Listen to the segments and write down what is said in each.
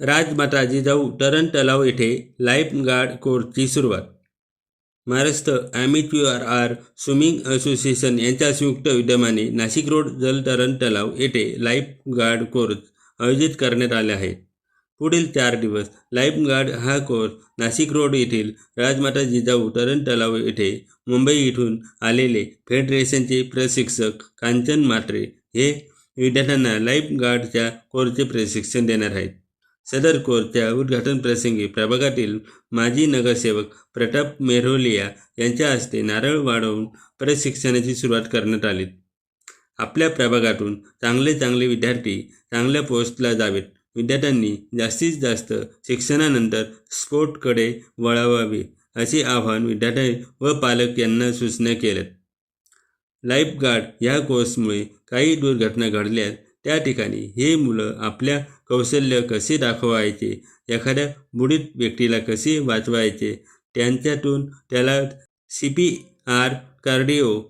राजमाता जिजाऊ तरण तलाव येथे life guard कोर्सची सुरुवात. महाराष्ट्र ॲमिच्युअर आर स्विमिंग असोसिएशन यांच्या संयुक्त विद्यमाने नाशिक रोड जलतरण तलाव येथे लाईफ गार्ड कोर्स आयोजित करण्यात आले आहे. पुढील चार दिवस लाईफ गार्ड हा कोर्स नाशिक रोड येथील राजमाता जिजाऊ तरण तलाव येथे मुंबई इथून आलेले फेडरेशनचे प्रशिक्षक कांचन मात्रे हे विद्यार्थ्यांना लाईफ गार्डच्या कोर्सचे प्रशिक्षण देणार आहेत. सदर कोरच्या उद्घाटन प्रसंगी प्रभागातील माजी नगरसेवक प्रताप मेहरोलिया यांच्या हस्ते नारळ वाढवून प्रशिक्षणाची सुरुवात करण्यात आली. आपल्या प्रभागातून चांगले चांगले विद्यार्थी चांगल्या पोस्टला जावेत. विद्यार्थ्यांनी जास्तीत जास्त शिक्षणानंतर स्पोर्टकडे वळावावे असे आवाहन विद्यार्थी व पालक यांना सूचना केल्यात. लाईफगार्ड या कोर्समुळे काही दुर्घटना घडल्यास त्या ठिकाणी हे मुलं आपल्या कौशल्य कसे दाखवायचे? एखाद्या बुडीत व्यक्तीला कसे वाचवायचे? त्यांच्यातून त्याला C P R cardio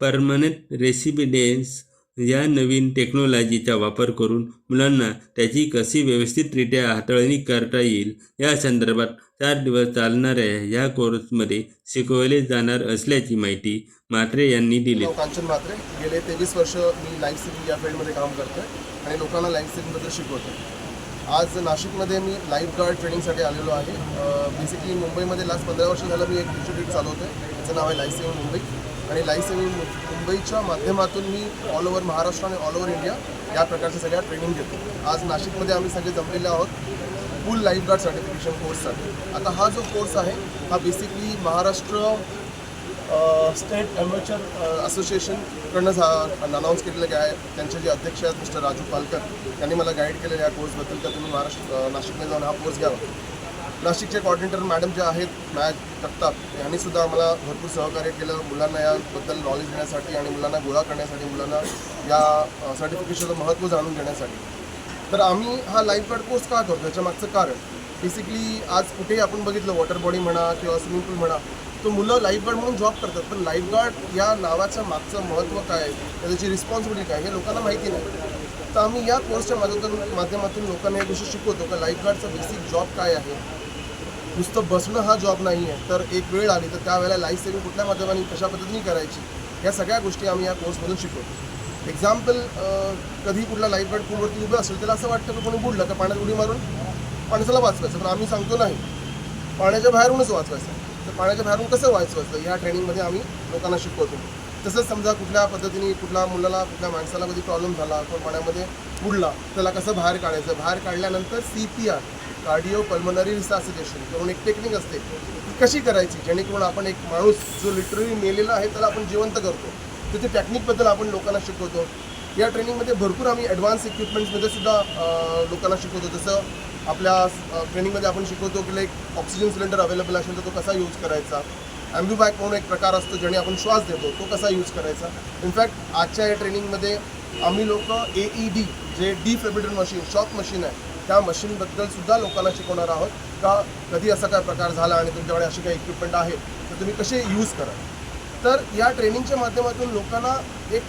permanent रेसिपिडेन्स या नवीन टेक्नॉलॉजीचा वापर करून मुलांना त्याची कशी व्यवस्थितरित्या हाताळणी करता येईल या संदर्भात चार दिवस चालणाऱ्या या कोर्समध्ये शिकवले जाणार असल्याची माहिती म्हात्रे यांनी दिली. कांचन म्हात्रे. गेले तेवीस वर्ष मी लाईफ सेव्हिंग या फील्डमध्ये काम करतोय आणि लोकांना लाईफ सेव्हिंगबद्दल शिकवतो आज नाशिकमध्ये मी लाईफ गार्ड ट्रेनिंगसाठी आलेलो आहे. बेसिकली मुंबईमध्ये लास्ट पंधरा वर्ष झालं मी एक इन्स्टिट्यूट चालवतो त्याचं नाव आहे लाईफ सेव्हिंग मुंबई. आणि लाईफ सेव्हिंग मुंबईच्या माध्यमातून मी ऑल ओव्हर महाराष्ट्र आणि ऑल ओव्हर इंडिया या प्रकारच्या सगळ्या ट्रेनिंग देतो आज नाशिकमध्ये आम्ही सगळे जमलेले आहोत फुल लाईफ गार्ड सर्टिफिकेशन कोर्ससाठी आता हा जो कोर्स आहे हा बेसिकली महाराष्ट्र स्टेट ॲमेचर असोसिएशनकडनं झा अनाऊन्स केलेलं आहे. त्यांचे जे अध्यक्ष आहेत मिस्टर राजू पालकर त्यांनी मला गाईड केलेलं या कोर्सबद्दल तर तुम्ही महाराष्ट्र नाशिकमध्ये जाऊन हा कोर्स घ्यावा. नाशिकचे कॉर्डिनेटर मॅडम जे आहेत मॅच जगताप यांनी सुद्धा आम्हाला भरपूर सहकार्य केलं. मुलांना याबद्दल नॉलेज देण्यासाठी आणि मुलांना गोळा करण्यासाठी मुलांना या सर्टिफिकेशनचं महत्त्व जाणून घेण्यासाठी. तर आम्ही हा लाईफ गार्ड कोर्स का करतो याच्या मागचं कारण बेसिकली आज कुठेही आपण बघितलं वॉटर बॉडी म्हणा किंवा स्विमिंग पूल म्हणा तो मुलं लाईफगार्ड म्हणून जॉब करतात. पण लाईफगार्ड या नावाचं मागचं महत्त्व काय आहे? त्याची रिस्पॉन्सिबिलिटी काय हे लोकांना माहिती नाही. तर आम्ही या कोर्सच्या माध्यमातून माध्यमातून लोकांना या गोष्टी शिकवतो की लाईफगार्डचा बेसिक जॉब काय आहे? नुसतं बसणं हा जॉब नाही आहे. तर एक वेळ आली तर त्यावेळेला लाईफ सेविंग कुठल्या माध्यमाने कशा पद्धतीने करायची या सगळ्या गोष्टी आम्ही या कोर्समधून शिकवतो. एक्झाम्पल कधी कुठला लाईफगार्ड पूलवरती उभं असेल त्याला असं वाटतं की कोणी बुडलं तर पाण्यात उडी मारून माणसाला वाचवायचं. पण आम्ही सांगतो नाही. पाण्याच्या बाहेरूनच वाचवायचं. तर पाण्याच्या बाहेरून कसं वाचवायचं या ट्रेनिंगमध्ये आम्ही लोकांना शिकवतो. तसंच समजा कुठल्या पद्धतीने कुठल्या मुलाला कुठल्या माणसाला कधी प्रॉब्लेम झाला किंवा पाण्यामध्ये बुडला त्याला कसं बाहेर काढायचं? बाहेर काढल्यानंतर C P R cardio pulmonary resuscitation करून एक टेक्निक असते ती कशी करायची? जेणेकरून आपण एक माणूस जो लिटरली मेलेला आहे त्याला आपण जिवंत करतो. तर ते टेक्निकबद्दल आपण लोकांना शिकवतो. या ट्रेनिंगमध्ये भरपूर आम्ही ॲडव्हान्स इक्विपमेंट्समध्ये सुद्धा लोकांना शिकवतो. जसं आपल्या ट्रेनिंगमध्ये आपण शिकवतो की लाईक ऑक्सिजन सिलेंडर अवेलेबल असेल तर तो कसा यूज करायचा? ॲम्ब्युबॅक म्हणून एक प्रकार असतो ज्याने आपण श्वास देतो तो कसा यूज करायचा? इनफॅक्ट आजच्या या ट्रेनिंगमध्ये आम्ही लोक A E D J D defibrillator machine shock machine आहे त्या मशीनबद्दल सुद्धा लोकांना शिकवणार आहोत का कधी असा काय प्रकार झाला आणि तुमच्याकडे अशी काही इक्विपमेंट आहे तर तुम्ही कसे यूज करा तर या ट्रेनिंगच्या माध्यमातून लोकांना एक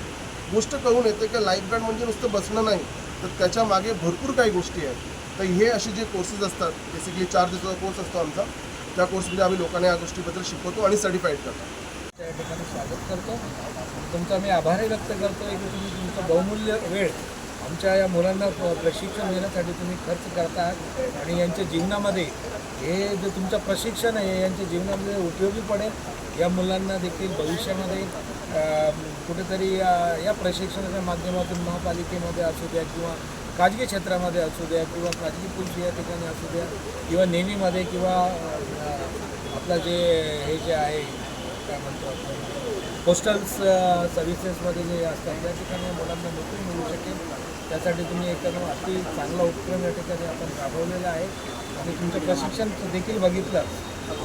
गोष्ट कळून येते की लाईफगार्ड म्हणजे नुसतं बसणं नाही तर त्याच्यामागे भरपूर काही गोष्टी आहेत. तर हे असे जे कोर्सेस असतात बेसिकली चार दिवसाचा कोर्स असतो आमचा त्या कोर्समध्ये आम्ही लोकांना या गोष्टीबद्दल शिकवतो आणि सर्टिफाईड करतो. त्या ठिकाणी स्वागत करतो. तुमचा मी आभारही व्यक्त करतो की तुम्ही तुमचं बहुमूल्य वेळ आमच्या या मुलांना प- प्रशिक्षण देण्यासाठी तुम्ही खर्च करतात आणि यांच्या जीवनामध्ये हे जे तुमचं प्रशिक्षण आहे यांच्या जीवनामध्ये उपयोगी पडेल. या मुलांना देखील भविष्यामध्ये कुठेतरी या- या प्रशिक्षणाच्या माध्यमातून महापालिकेमध्ये असू द्या किंवा खाजगी क्षेत्रामध्ये असू द्या किंवा खाजगी पुरुष या ठिकाणी असू द्या किंवा नेव्हीमध्ये किंवा आपलं जे हे जे आहे काय म्हणतो आपण? पोस्टल सर्व्हिसेसमध्ये uh, जे असतात त्या ठिकाणी मुलांना नोकरी मिळू शकेल. त्यासाठी तुम्ही एकदम अति चांगला उपक्रम या ठिकाणी आपण राबवलेला आहे. आणि तुमचं प्रशिक्षण देखील बघितलं.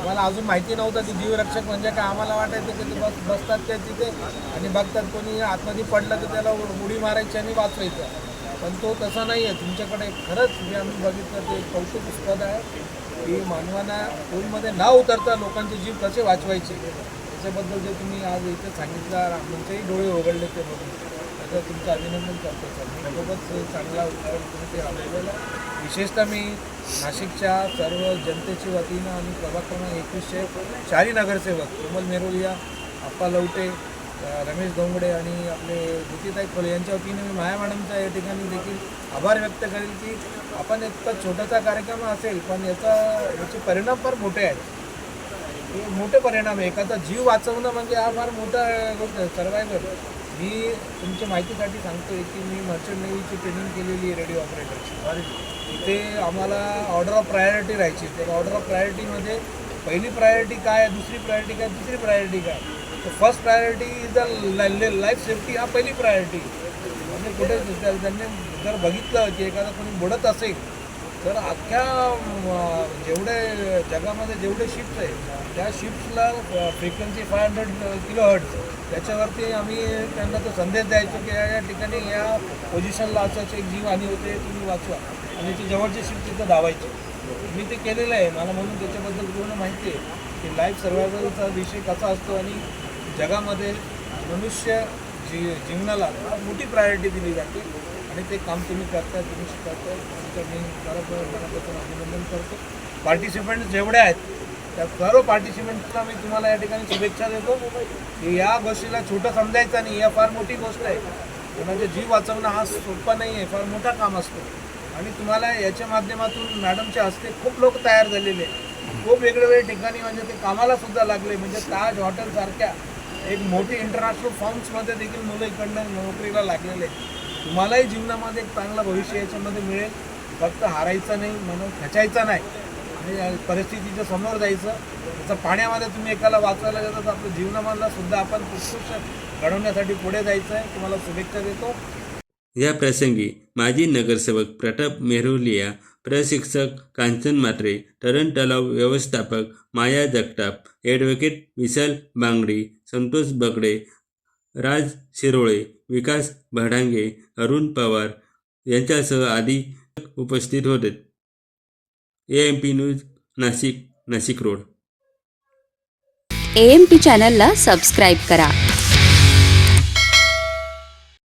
आम्हाला अजून माहिती नव्हतं की जीवरक्षक म्हणजे काय. आम्हाला वाटायचं की ते बस बसतात त्या तिथे आणि बघतात कोणी आतमध्ये पडलं तर त्याला उडी मारायची आणि वाचवायचं. पण तो तसा नाही आहे तुमच्याकडे खरंच जे आम्ही बघितलं ते कौतुकस्पद आहे की मानवांना पूलमध्ये न उतरता लोकांचे जीव कसे वाचवायचे? त्याच्याबद्दल जे तुम्ही आज इथे सांगितलं आमचेही डोळे उघडले ते बघून. त्याचं तुमचं अभिनंदन करतो सर. मी खूपच चांगला उपक्रम तुम्ही ते राबवलेला आहे. विशेषतः मी नाशिकच्या सर्व जनतेच्या वतीनं आणि प्रभाग क्रमांक एकवीसशे चारी नगरसेवक कोमल मेरोलिया अप्पा लवटे रमेश धोंगडे आणि आपले ज्योतिताई खोले यांच्या वतीने मी माया मॅडमचा या ठिकाणी देखील आभार व्यक्त करेल की आपण इतका छोटासा कार्यक्रम असेल पण याचा याचे परिणाम फार मोठे आहेत. हे मोठे परिणाम आहे. एखादा जीव वाचवणं म्हणजे हा फार मोठा गोष्ट आहे. सर्वायवर मी तुमच्या माहितीसाठी सांगतोय की मी मर्चंट नेव्हीची ट्रेनिंग केलेली आहे रेडिओ ऑपरेटरची तिथे आम्हाला ऑर्डर ऑफ प्रायोरिटी राहायची. तर ऑर्डर ऑफ प्रायोरिटीमध्ये पहिली प्रायोरिटी काय दुसरी प्रायोरिटी काय दुसरी प्रायोरिटी काय? तर first priority is the life safety हा पहिली प्रायोरिटी म्हणजे कुठे त्या- त्यांनी जर बघितलं की एखादा कोणी बुडत असेल तर अख्ख्या जेवढे जगामध्ये जेवढे शिफ्ट आहे त्या शिफ्टला frequency five hundred kilo hertz त्याच्यावरती आम्ही त्यांना तो संदेश द्यायचो की या या ठिकाणी या पोझिशनला असं एक जीव आणि होते तुम्ही वाचवा. आणि ती जवळची शिफ्ट तिथं धावायची. मी ते केलेलं आहे. मला म्हणून त्याच्याबद्दल पूर्ण माहिती आहे की लाईफ सर्वायवलचा विषय कसा असतो आणि जगामध्ये मनुष्य जी जीवनाला मोठी प्रायोरिटी दिली जाते. आणि ते काम तुम्ही करताय तुम्ही शिकवताय. तुमचं मी बरोबर मनापासून अभिनंदन करतो. पार्टिसिपंट जेवढे आहेत त्या सर्व पार्टिसिपंट्सला मी तुम्हाला या ठिकाणी शुभेच्छा देतो. की या गोष्टीला छोटं समजायचं नाही या फार मोठी गोष्ट आहे. कोणाचे जीव वाचवणं हा सोपा नाही आहे फार मोठा काम असतो. आणि तुम्हाला याच्या माध्यमातून मॅडमच्या हस्ते खूप लोक तयार झालेले आहेत. खूप वेगवेगळ्या ठिकाणी म्हणजे ते कामाला सुद्धा लागले. म्हणजे ताज हॉटेलसारख्या एक मोठी इंटरनॅशनल फॉर्म्समध्ये देखील मुलं इकडनं नोकरीला लागलेले आहेत. तुम्हालाही जीवनामध्ये एक चांगलं भविष्य याच्यामध्ये मिळेल. फक्त हारायचं नाही म्हणून खचायचा नाही. आणि या परिस्थितीच्या समोर जायचं. त्याचं पाण्यामध्ये तुम्ही एकाला वाचवायला गेलं तर आपलं जीवनामधला सुद्धा आपण उत्कृष्ट घडवण्यासाठी पुढे जायचं आहे तुम्हाला शुभेच्छा देतो. या प्रसंगी माजी नगरसेवक प्रताप मेहरोलिया प्रशिक्षक कांचन मात्रे तरण तलाव व्यवस्थापक माया जगताप ॲडव्होकेट विशाल बांगडी संतोष बगडे राज शिरोळे विकास भडांगे अरुण पवार यांच्यासह आदी उपस्थित होते. A M P news Nashik Nashik road. A M P चॅनलला सबस्क्राईब करा.